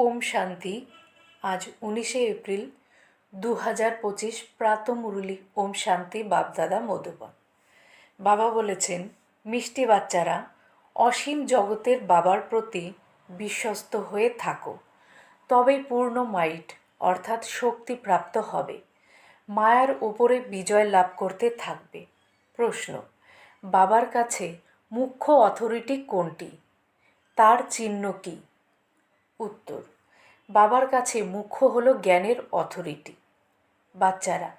ওম শান্তি। আজ উনিশে এপ্রিল দু হাজার পঁচিশ প্রাত মুরলি ওম শান্তি বাপদাদা মধুবন। বাবা বলেছেন, মিষ্টি বাচ্চারা, অসীম জগতের বাবার প্রতি বিশ্বস্ত হয়ে থাকো। তবেই পূর্ণ মাইট, অর্থাৎ শক্তি প্রাপ্ত হবে। মায়ার ওপরে বিজয় লাভ করতে থাকবে। প্রশ্ন, বাবার কাছে মুখ্য অথরিটি কোনটি? তার চিহ্ন কী? উত্তর। বাবার কাছে মুখ্য হল জ্ঞানের অথরিটি। বাচ্চারা,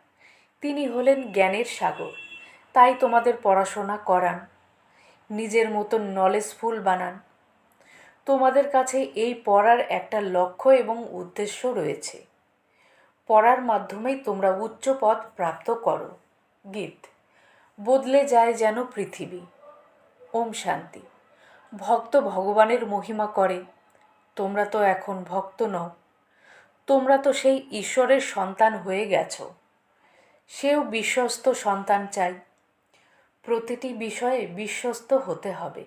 তিনি হলেন জ্ঞানের সাগর। তাই তোমাদের পড়াশোনা করান। নিজের মতন নলেজফুল বানান। তোমাদের কাছে এই পড়ার একটা লক্ষ্য এবং উদ্দেশ্য রয়েছে। পড়ার মাধ্যমেই তোমরা উচ্চ পদ প্রাপ্ত করো। গীত, বদলে যায় যেন পৃথিবী। ওম শান্তি। ভক্ত ভগবানের মহিমা করে। তোমরা তো এখন ভক্ত নও। তোমরা তো সেই ঈশ্বরের সন্তান হয়ে গেছো। সেও বিশ্বস্ত সন্তান চাই। প্রতিটি বিষয়ে বিশ্বস্ত হতে হবে।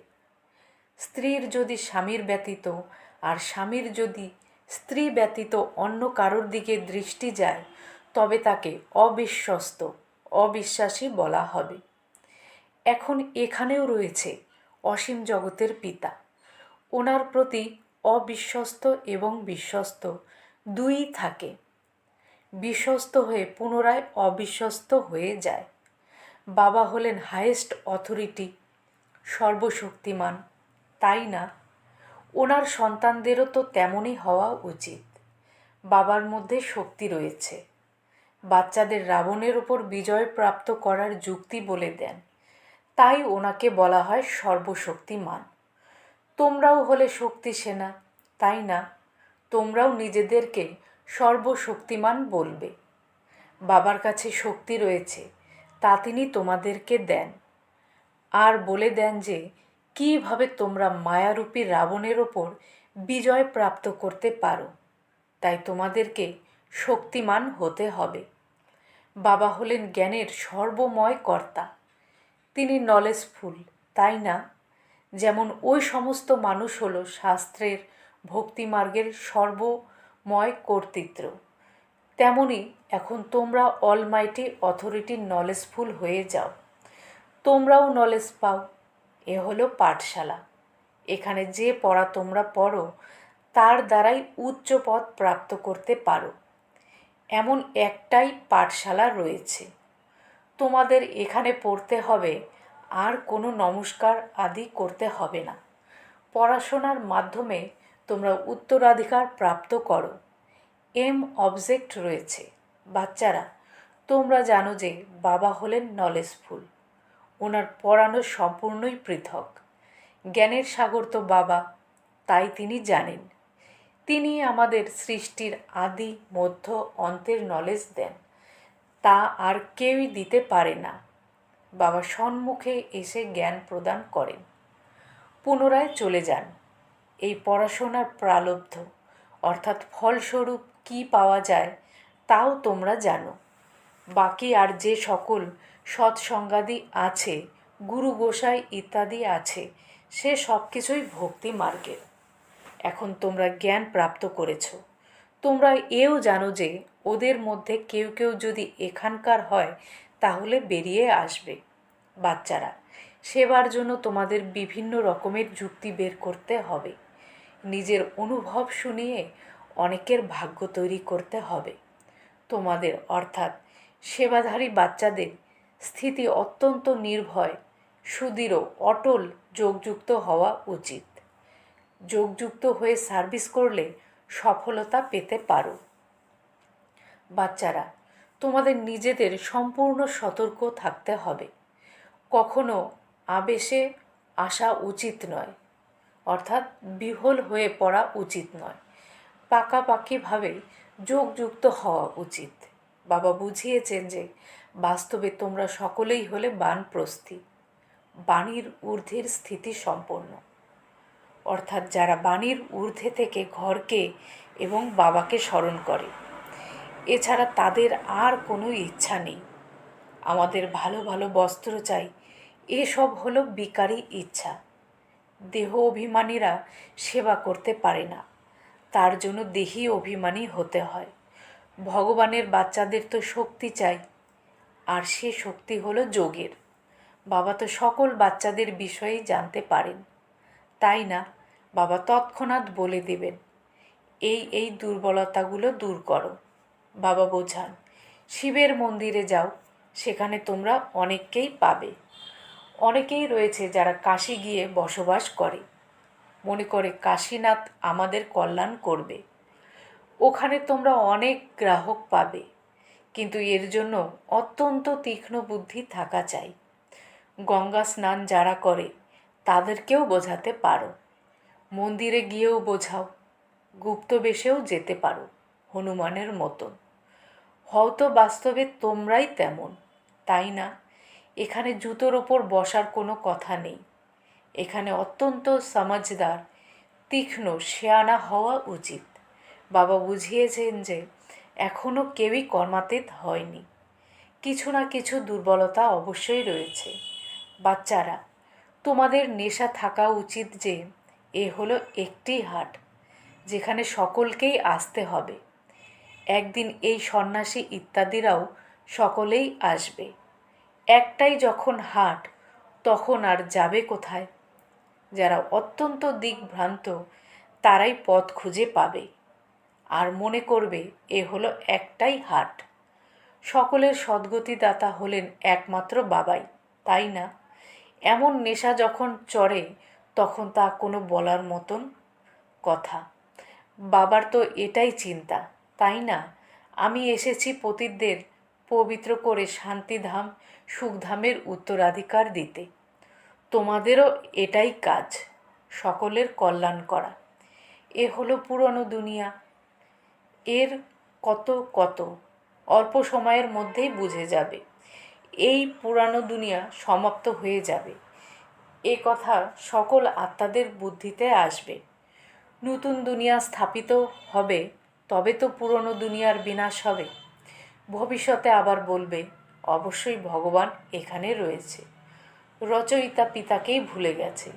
স্ত্রীর যদি স্বামীর ব্যতীত আর স্বামীর যদি স্ত্রী ব্যতীত অন্য কারোর দিকে দৃষ্টি যায়, তবে তাকে অবিশ্বস্ত, অবিশ্বাসী বলা হবে। এখন এখানেও রয়েছে অসীম জগতের পিতা। ওনার প্রতি অবিশ্বস্ত এবং বিশ্বস্ত দুই থাকে। বিশ্বস্ত হয়ে পুনরায় অবিশ্বস্ত হয়ে যায়। বাবা হলেন হায়েস্ট অথরিটি সর্বশক্তিমান। তাই না? ওনার সন্তানদেরও তো তেমনই হওয়া উচিত। বাবার মধ্যে শক্তি রয়েছে। বাচ্চাদের রাবণের ওপর বিজয় প্রাপ্ত করার যুক্তি বলে দেন। তাই ওনাকে বলা হয় সর্বশক্তিমান। তোমরাও হলে শক্তি সেনা, তাই না? তোমরাও নিজেদেরকে সর্বশক্তিমান বলবে। বাবার কাছে শক্তি রয়েছে, তা তিনি তোমাদেরকে দেন। আর বলে দেন যে, কীভাবে তোমরা মায়ারূপী রাবণের ওপর বিজয় প্রাপ্ত করতে পারো, তাই তোমাদেরকে শক্তিমান হতে হবে। বাবা হলেন জ্ঞানের সর্বময় কর্তা। তিনি নলেজফুল তাই না? যেমন ওই সমস্ত মানুষ হলো শাস্ত্রের ভক্তিমার্গের সর্বময় কর্তৃত্ব। তেমনি এখন তোমরা অলমাইটি অথরিটির নলেজফুল হয়ে যাও। তোমরাও নলেজ পাও। এ হলো পাঠশালা। এখানে যে পড়া তোমরা পড়ো, তার দ্বারাই উচ্চ পদ প্রাপ্ত করতে পারো। এমন একটাই পাঠশালা রয়েছে। তোমাদের এখানে পড়তে হবে আর কোনো নমস্কার আদি করতে হবে না। পড়াশোনার মাধ্যমে তোমরা উত্তরাধিকার প্রাপ্ত করো। এম অবজেক্ট রয়েছে। বাচ্চারা, তোমরা জানো যে বাবা হলেন নলেজফুল ওনার পড়ানো সম্পূর্ণই পৃথক। জ্ঞানের সাগর তো বাবা, তাই তিনি জানেন। তিনি আমাদের সৃষ্টির আদি, মধ্য, অন্তের নলেজ দেন। তা আর কেউই দিতে পারে না। বাবা সম্মুখে এসে জ্ঞান প্রদান করেন। পুনরায় চলে যান। এই পড়াশোনার প্রালব্ধ, অর্থাৎ ফলস্বরূপ কি পাওয়া যায় তাও তোমরা জানো। বাকি আর যে সকল সৎসঙ্গাদি আছে, গুরু গোসাই ইত্যাদি আছে, সে সব কিছুই ভক্তি মার্গের। এখন তোমরা জ্ঞান প্রাপ্ত করেছ। তোমরা এও জানো যে ওদের মধ্যে কেউ কেউ যদি এখানকার হয় তাহলে বেরিয়ে আসবে বাচ্চারা। সেবার জন্য তোমাদের বিভিন্ন রকমের যুক্তি বের করতে হবে। নিজের অনুভব শুনিয়ে অনেকের ভাগ্য তৈরি করতে হবে। তোমাদের অর্থাৎ সেবাধারী বাচ্চাদের স্থিতি অত্যন্ত নির্ভয়, সুদৃঢ়, অটল, যোগযুক্ত হওয়া উচিত। যোগযুক্ত হয়ে সার্ভিস করলে সফলতা পেতে পারো। বাচ্চারা তোমাদের নিজেদের সম্পূর্ণ সতর্ক থাকতে হবে। কখনো আবেশে আসা উচিত নয়, অর্থাৎ বিহল হয়ে পড়া উচিত নয়। পাকাপাকিভাবে যোগযুক্ত হওয়া উচিত। বাবা বুঝিয়েছেন যে বাস্তবে তোমরা সকলেই হলে বানপ্রস্থি, বাণীর ঊর্ধ্বের স্থিতি সম্পন্ন অর্থাৎ যারা বাণীর ঊর্ধ্বে থেকে ঘরকে এবং বাবাকে স্মরণ করে এছাড়া তাদের আর কোনো ইচ্ছা নেই। আমাদের ভালো ভালো বস্ত্র চাই, এসব হলো বিকারী ইচ্ছা। দেহ অভিমানীরা সেবা করতে পারে না, তার জন্য দেহি অভিমানী হতে হয়। ভগবানের বাচ্চাদের তো শক্তি চাই, আর সে শক্তি হলো যোগের। বাবা তো সকল বাচ্চাদের বিষয়েই জানতে পারেন। তাই না? বাবা তৎক্ষণাৎ বলে দেবেন, এই এই দুর্বলতাগুলো দূর করো। বাবা বোঝান, শিবের মন্দিরে যাও, সেখানে তোমরা অনেককেই পাবে। অনেকেই রয়েছে যারা কাশি গিয়ে বসবাস করে। মনে করে কাশীনাথ আমাদের কল্যাণ করবে। ওখানে তোমরা অনেক গ্রাহক পাবে, কিন্তু এর জন্য অত্যন্ত তীক্ষ্ণ বুদ্ধি থাকা চাই। গঙ্গা স্নান যারা করে, তাদেরকেও বোঝাতে পারো। মন্দিরে গিয়েও বোঝাও, গুপ্তবেশেও যেতে পারো, হনুমানের মতন। হয়তো বাস্তবে তোমরাই তেমন, তাই না? এখানে জুতোর ওপর বসার কোনো কথা নেই। এখানে অত্যন্ত সমাজদার, তীক্ষ্ণ, শেয়ানা হওয়া উচিত। বাবা বুঝিয়েছেন যে এখনও কেউই কর্মাতীত হয়নি। কিছু না কিছু দুর্বলতা অবশ্যই রয়েছে। বাচ্চারা, তোমাদের নেশা থাকা উচিত যে, এ হলো একটি হাট, যেখানে সকলকেই আসতে হবে। একদিন এই সন্ন্যাসী ইত্যাদিরাও সকলেই আসবে। একটাই যখন হাট, তখন আর যাবে কোথায়? যারা অত্যন্ত দিকভ্রান্ত, তারাই পথ খুঁজে পাবে। আর মনে করবে, এ হলো একটাই হাট। সকলের সদ্গতিদাতা হলেন একমাত্র বাবাই, তাই না? এমন নেশা যখন চড়ে, তখন তা কোনো বলার মতন কথা। বাবার তো এটাই চিন্তা। তাই না? আমি এসেছি পতিতদের পবিত্র করে শান্তিধাম, সুখধামের উত্তরাধিকার দিতে। তোমাদেরও এটাই কাজ, সকলের কল্যাণ করা। এ হলো পুরনো দুনিয়া। এর কত কত, অল্প সময়ের মধ্যেই বুঝে যাবে। এই পুরানো দুনিয়া সমাপ্ত হয়ে যাবে। এ কথা সকল আত্মাদের বুদ্ধিতে আসবে। নতুন দুনিয়া স্থাপিত হবে তবে তো পুরনো দুনিয়ার বিনাশ হবে। ভবিষ্যতে আবার বলবে, অবশ্যই ভগবান এখানে রয়েছে। রচয়িতা পিতাকেই ভুলে গেছে।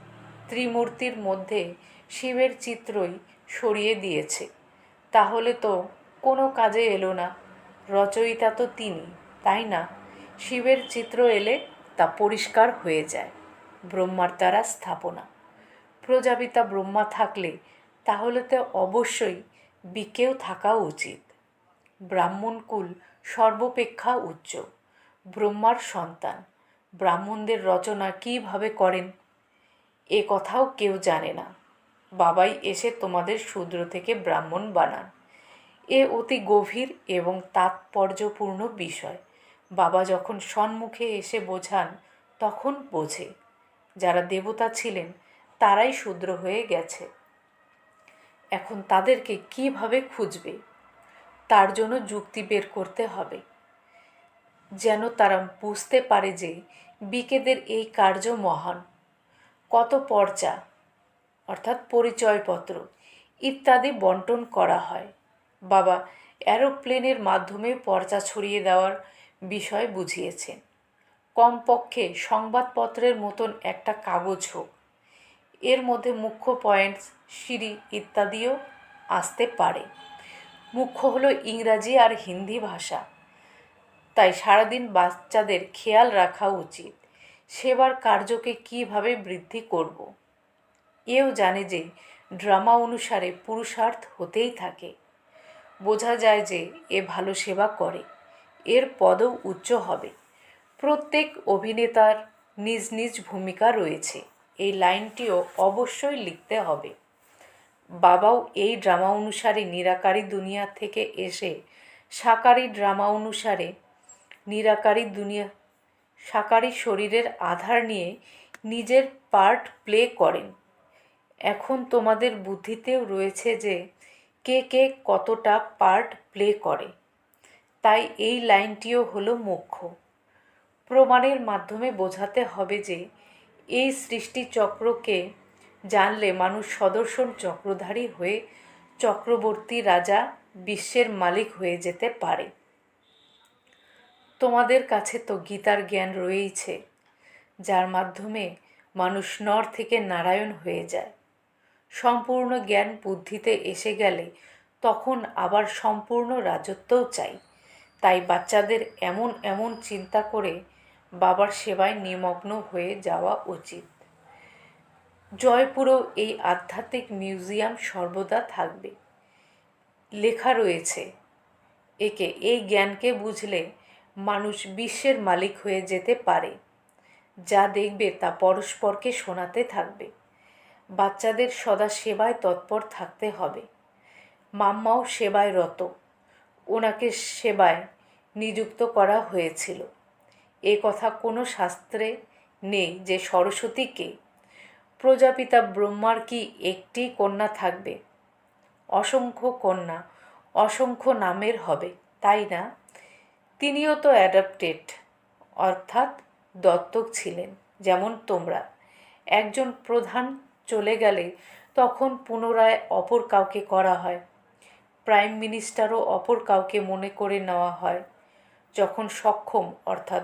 ত্রিমূর্তির মধ্যে শিবের চিত্রই সরিয়ে দিয়েছে। তাহলে তো কোনো কাজে এলো না। রচয়িতা তো তিনি, তাই না? শিবের চিত্র এলে তা পরিষ্কার হয়ে যায়। ব্রহ্মার দ্বারা স্থাপনা। প্রজাপিতা ব্রহ্মা থাকলে তাহলে তো অবশ্যই বিকেও থাকা উচিত। ব্রাহ্মণকুল সর্বপেক্ষা উচ্চ। ব্রহ্মার সন্তান। ব্রাহ্মণদের রচনা কীভাবে করেন, এ কথাও কেউ জানে না। বাবাই এসে তোমাদের শূদ্র থেকে ব্রাহ্মণ বানান। এ অতি গভীর এবং তাৎপর্যপূর্ণ বিষয়। বাবা যখন সম্মুখে এসে বোঝান, তখন বোঝে। যারা দেবতা ছিলেন, তারাই শূদ্র হয়ে গেছে। এখন তাদেরকে কীভাবে খুঁজবে? তার জন্য যুক্তি বের করতে হবে। যেন তারা বুঝতে পারে যে বিকেদের এই কার্য মহান। কত পর্চা, অর্থাৎ পরিচয়পত্র ইত্যাদি বন্টন করা হয়। বাবা অ্যারোপ্লেনের মাধ্যমে পর্চা ছড়িয়ে দেওয়ার বিষয় বুঝিয়েছেন কমপক্ষে সংবাদপত্রের মতন একটা কাগজ হোক। এর মধ্যে মুখ্য পয়েন্টস সিঁড়ি ইত্যাদিও আসতে পারে। মুখ্য হলো ইংরাজি আর হিন্দি ভাষা। তাই সারাদিন বাচ্চাদের খেয়াল রাখা উচিত। সেবার কার্যকে কীভাবে বৃদ্ধি করব? এও জানে যে ড্রামা অনুসারে পুরুষার্থ হতেই থাকে। বোঝা যায় যে এ ভালো সেবা করে। এর পদও উচ্চ হবে। প্রত্যেক অভিনেতার নিজ নিজ ভূমিকা রয়েছে। এই লাইনটিও অবশ্যই লিখতে হবে। বাবাও এই ড্রামা অনুসারে নিরাকারী দুনিয়া থেকে এসে সাকারি ড্রামা অনুসারে নিরাকারী দুনিয়া সাকারি শরীরের আধার নিয়ে নিজের পার্ট প্লে করেন। এখন তোমাদের বুদ্ধিতেও রয়েছে যে কে কে কতটা পার্ট প্লে করে। তাই এই লাইনটিও হলো মুখ্য। প্রমাণের মাধ্যমে বোঝাতে হবে যে এই সৃষ্টিচক্রকে জানলে মানুষ সদর্শন চক্রধারী হয়ে চক্রবর্তী রাজা বিশ্বের মালিক হয়ে যেতে পারে। তোমাদের কাছে তো গীতার জ্ঞান রয়েইছে, যার মাধ্যমে মানুষ নর থেকে নারায়ণ হয়ে যায়। সম্পূর্ণ জ্ঞান বুদ্ধিতে এসে গেলে তখন আবার সম্পূর্ণ রাজত্বও চাই। তাই বাচ্চাদের এমন এমন চিন্তা করে বাবার সেবায় নিমগ্ন হয়ে যাওয়া উচিত। জয়পুরেও এই আধ্যাত্মিক মিউজিয়াম সর্বদা থাকবে। লেখা রয়েছে, একে এই জ্ঞানকে বুঝলে মানুষ বিশ্বের মালিক হয়ে যেতে পারে। যা দেখবে তা পরস্পরকে শোনাতে থাকবে। বাচ্চাদের সদা সেবায় তৎপর থাকতে হবে। মাম্মাও সেবায় রত। ওনাকে সেবায় নিযুক্ত করা হয়েছিল। এ কথা কোনো শাস্ত্রে নেই যে সরস্বতীকে প্রজাপিতা ব্রহ্মার কি একটি কন্যা থাকবে? অসংখ্য কন্যা, অসংখ্য নামের হবে, তাই না? তিনিও তো অ্যাডাপ্টেড অর্থাৎ দত্তক ছিলেন, যেমন তোমরা। একজন প্রধান চলে গেলে তখন পুনরায় অপর কাউকে করা হয়। প্রাইম মিনিস্টারও অপর কাউকে মনে করে নেওয়া হয়। যখন সক্ষম, অর্থাৎ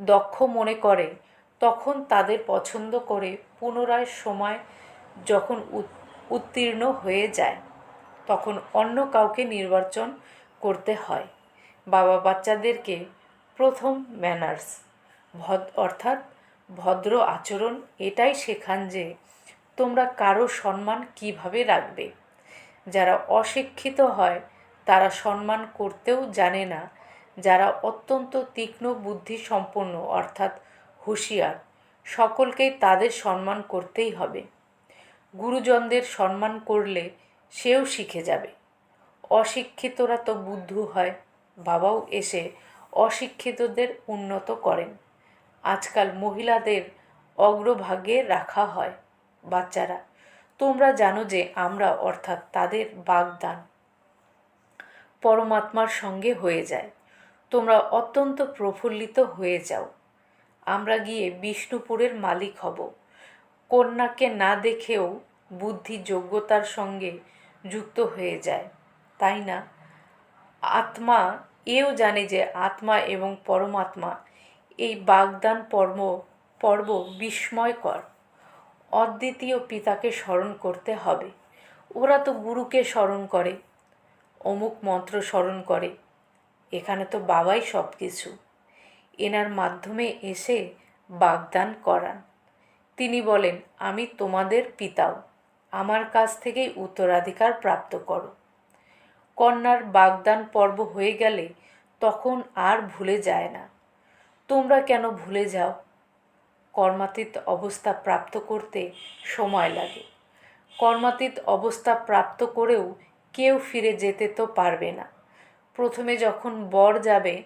দক্ষ মনে করে, তখন তাদের পছন্দ করে পুনরায় সময় যখন উত্তীর্ণ হয়ে যায়, তখন অন্য কাউকে নির্বাচন করতে হয়। বাবা বাচ্চাদেরকে প্রথম ম্যানার্স ভদ, অর্থাৎ ভদ্র আচরণ এটাই শেখান যে তোমরা কারও সম্মান কীভাবে রাখবে। যারা অশিক্ষিত হয়, তারা সম্মান করতেও জানে না। যারা অত্যন্ত তীক্ষ্ণ বুদ্ধি সম্পন্ন অর্থাৎ হুঁশিয়ার সকলকেই তাদের সম্মান করতেই হবে। গুরুজনদের সম্মান করলে সেও শিখে যাবে। অশিক্ষিতরা তো বুদ্ধ হয়, বাবাও এসে অশিক্ষিতদের উন্নত করেন। আজকাল মহিলাদের অগ্রভাগে রাখা হয় বাচ্চারা। তোমরা জানো যে আমরা অর্থাৎ তাদের বাগদান পরমাত্মার সঙ্গে হয়ে যায়। তোমরা অত্যন্ত প্রফুল্লিত হয়ে যাও। আমরা গিয়ে বিষ্ণুপুরের মালিক হব। কন্যাকে না দেখেও বুদ্ধি যোগ্যতার সঙ্গে যুক্ত হয়ে যায়, তাই না? আত্মা, এও জানে যে আত্মা এবং পরমাত্মা এই বাগদান পর্ব পর্ব বিস্ময়কর। অদ্বিতীয় পিতাকে স্মরণ করতে হবে। ওরা তো গুরুকে স্মরণ করে, অমুক মন্ত্র স্মরণ করে। এখানে তো বাবাই সব কিছু এনার মাধ্যমে এসে বাগদান করান। তিনি বলেন, আমি তোমাদের পিতাও। আমার কাছ থেকেই উত্তরাধিকার প্রাপ্ত করো। কন্যার বাগদান পর্ব হয়ে গেলে তখন আর ভুলে যায় না। তোমরা কেন ভুলে যাও? কর্মাতীত অবস্থা প্রাপ্ত করতে সময় লাগে। কর্মাতীত অবস্থা প্রাপ্ত করেও কেউ ফিরে যেতে তো পারবে না। প্রথমে যখন বর যাবে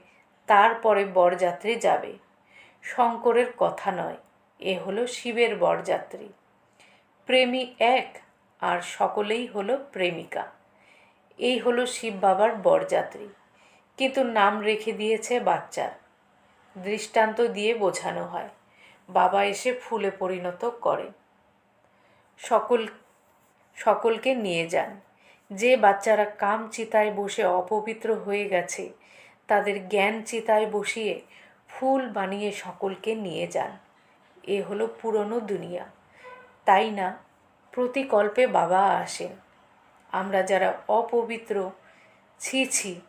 তারপরে বরযাত্রী যাবে। শঙ্করের কথা নয়, এ হলো শিবের বরযাত্রী। প্রেমী এক আর সকলেই হলো প্রেমিকা। এই হলো শিব বাবার বরযাত্রী। কিন্তু নাম রেখে দিয়েছে বাচ্চার দৃষ্টান্ত দিয়ে বোঝানো হয়, বাবা এসে ফুলে পরিণত করে। সকল, সকলকে নিয়ে যান। যে বাচ্চারা কাম চিতায় বসে অপবিত্র হয়ে গেছে তাদের জ্ঞান চিতায় বসিয়ে ফুল বানিয়ে সকলকে নিয়ে যান। এ হলো পুরনো দুনিয়া। তাই না? প্রতিকল্পে বাবা আসেন আমরা যারা অপবিত্র, ছি ছি,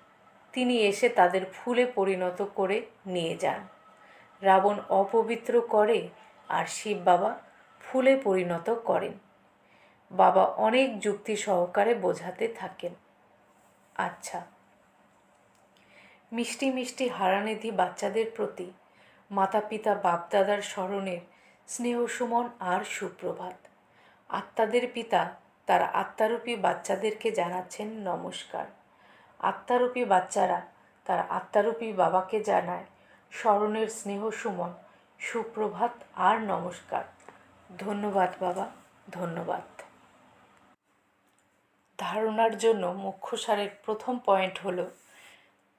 তিনি এসে তাদের ফুলে পরিণত করে নিয়ে যান। রাবণ অপবিত্র করে আর শিব বাবা ফুলে পরিণত করেন। বাবা অনেক যুক্তি সহকারে বোঝাতে থাকেন। আচ্ছা মিষ্টি মিষ্টি হারানিধি বাচ্চাদের প্রতি মাতা পিতা বাপদাদার স্মরণের স্নেহ সুমন আর সুপ্রভাত। আত্মাদের পিতা, তার আত্মারূপী বাচ্চাদেরকে জানাচ্ছেন নমস্কার। আত্মারূপী বাচ্চারা তার আত্মারূপী বাবাকে জানায় স্মরণের স্নেহ সুমন, সুপ্রভাত আর নমস্কার। ধন্যবাদ বাবা, ধন্যবাদ। ধারণার জন্য মুখ্য সারের প্রথম পয়েন্ট হল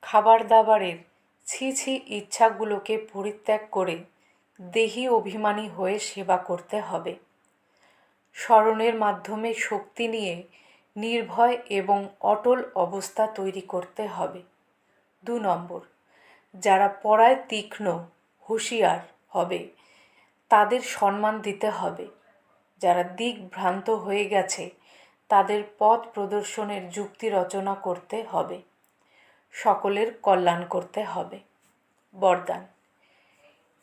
খাবার দাবারের ছি ছি ইচ্ছাগুলোকে পরিত্যাগ করে দেহি অভিমানী হয়ে সেবা করতে হবে। স্মরণের মাধ্যমে শক্তি নিয়ে নির্ভয় এবং অটল অবস্থা তৈরি করতে হবে। দু নম্বর, যারা পড়ায় তীক্ষ্ণ, হুঁশিয়ার হবে, তাদের সম্মান দিতে হবে। যারা দিকভ্রান্ত হয়ে গেছে, তাদের পথ প্রদর্শনের যুক্তি রচনা করতে হবে। সকলের কল্যাণ করতে হবে। বরদান।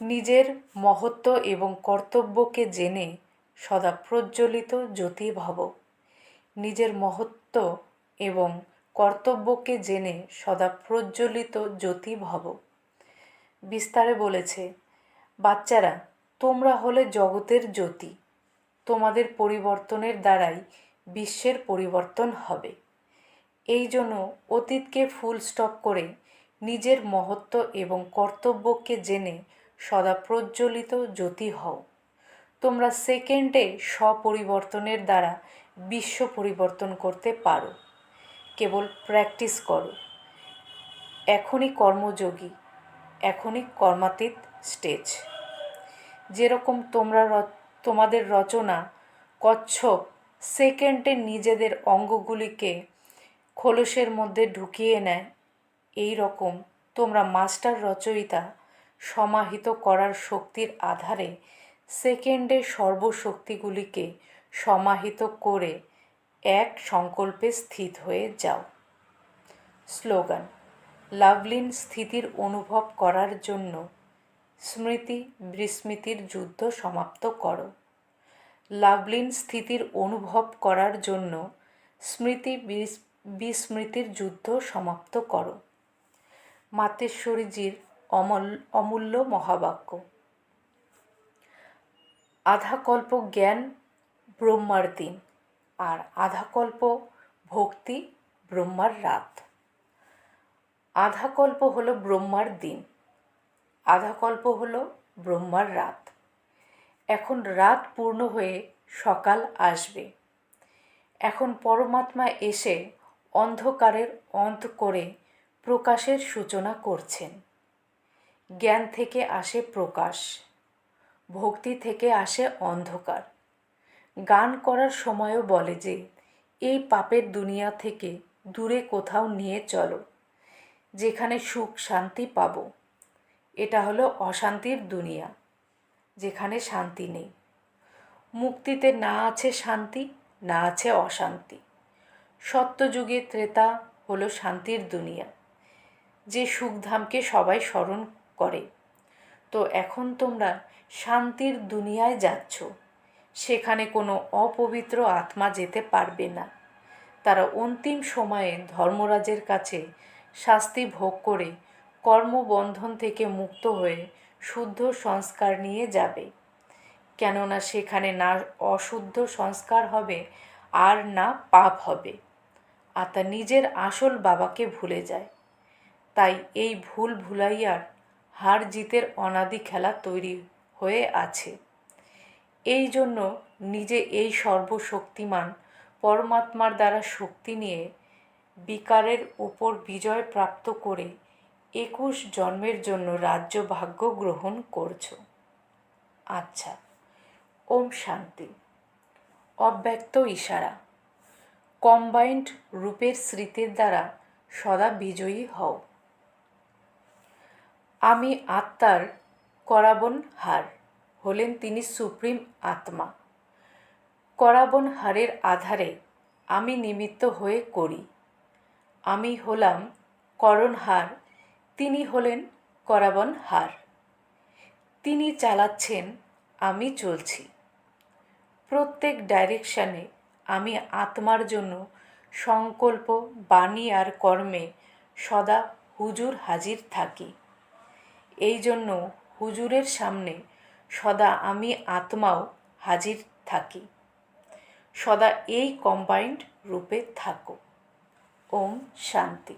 নিজের মহত্ব এবং কর্তব্যকে জেনে সদা প্রজ্বলিত জ্যোতি ভব। নিজের মহত্ব এবং কর্তব্যকে জেনে সদা প্রজ্বলিত জ্যোতি ভব। বিস্তারে বলেছে, বাচ্চারা, তোমরা হলে জগতের জ্যোতি। তোমাদের পরিবর্তনের দ্বারাই বিশ্বের পরিবর্তন হবে। এই জন্য অতীতকে ফুল স্টপ করে নিজের মহত্ব এবং কর্তব্যকে জেনে সদা প্রজ্বলিত জ্যোতি হও। তোমরা সেকেন্ডে স্বপরিবর্তনের দ্বারা বিশ্ব পরিবর্তন করতে পারো। কেবল প্র্যাকটিস করো। এখনই কর্মযোগী, এখনই কর্মাতীত স্টেজ যেরকম তোমরা তোমাদের রচনা, কচ্ছপ সেকেন্ডে নিজেদের অঙ্গগুলিকে খোলসের মধ্যে ঢুকিয়ে নেয়। এই রকম তোমরা মাস্টার রচয়িতা সমাহিত করার শক্তির আধারে সেকেন্ডে সর্বশক্তিগুলিকে সমাহিত করে এক সংকল্পে স্থিত হয়ে যাও। স্লোগান, লাভলিন স্থিতির অনুভব করার জন্য স্মৃতি বিস্মৃতির যুদ্ধ সমাপ্ত করো। লাভলিন স্থিতির অনুভব করার জন্য স্মৃতি বিস্মৃতির যুদ্ধ সমাপ্ত করো। মাতেশ্বরীজির অমল, অমূল্য মহাবাক্য। আধাকল্প জ্ঞান ব্রহ্মার দিন, আর আধাকল্প ভক্তি ব্রহ্মার রাত। আধাকল্প হলো ব্রহ্মার দিন, আধাকল্প হলো ব্রহ্মার রাত। এখন রাত পূর্ণ হয়ে সকাল আসবে। এখন পরমাত্মা এসে অন্ধকারের অন্ত করে প্রকাশের সূচনা করছেন। জ্ঞান থেকে আসে প্রকাশ, ভক্তি থেকে আসে অন্ধকার। গান করার সময়ও বলে যে, এই পাপের দুনিয়া থেকে দূরে কোথাও নিয়ে চলো, যেখানে সুখ শান্তি পাব। এটা হলো অশান্তির দুনিয়া, যেখানে শান্তি নেই। মুক্তিতে না আছে শান্তি, না আছে অশান্তি। সত্যযুগে ত্রেতা হলো শান্তির দুনিয়া, যে সুখধামকে সবাই স্মরণ করে। তো এখন তোমরা শান্তির দুনিয়ায় যাচ্ছ, সেখানে কোনো অপবিত্র আত্মা যেতে পারবে না। তারা অন্তিম সময়ে ধর্মরাজের কাছে শাস্তি ভোগ করে কর্মবন্ধন থেকে মুক্ত হয়ে শুদ্ধ সংস্কার নিয়ে যাবে। কেননা সেখানে না অশুদ্ধ সংস্কার হবে আর না পাপ হবে। আর তা নিজের আসল বাবাকে ভুলে যায়। তাই এই ভুল ভুলাইয়ার হার জিতের অনাদি খেলা তৈরি হয়ে আছে। এই জন্য নিজে এই সর্বশক্তিমান পরমাত্মার দ্বারা শক্তি নিয়ে বিকারের উপর বিজয় প্রাপ্ত করে একুশ জন্মের জন্য রাজ্য ভাগ্য গ্রহণ করছ। আচ্ছা ওম শান্তি। অব্যক্ত ইশারা। কম্বাইন্ড রূপের স্মৃতির দ্বারা সদা বিজয়ী হও। আমি আত্মার করাবন হার হলেন তিনি সুপ্রিম আত্মা। করাবন হারের আধারে আমি নিমিত্ত হয়ে করি। আমি হলাম করণহার তিনি হলেন করাবন হার। তিনি চালাচ্ছেন, আমি চলছি। প্রত্যেক ডাইরেকশানে আমি আত্মার জন্য সংকল্প, বাণী আর কর্মে সদা হুজুর হাজির থাকি। এই জন্য হুজুরের সামনে সদা আমি আত্মাও হাজির থাকি। সদা এই কম্বাইন্ড রূপে থাকো। ওম শান্তি।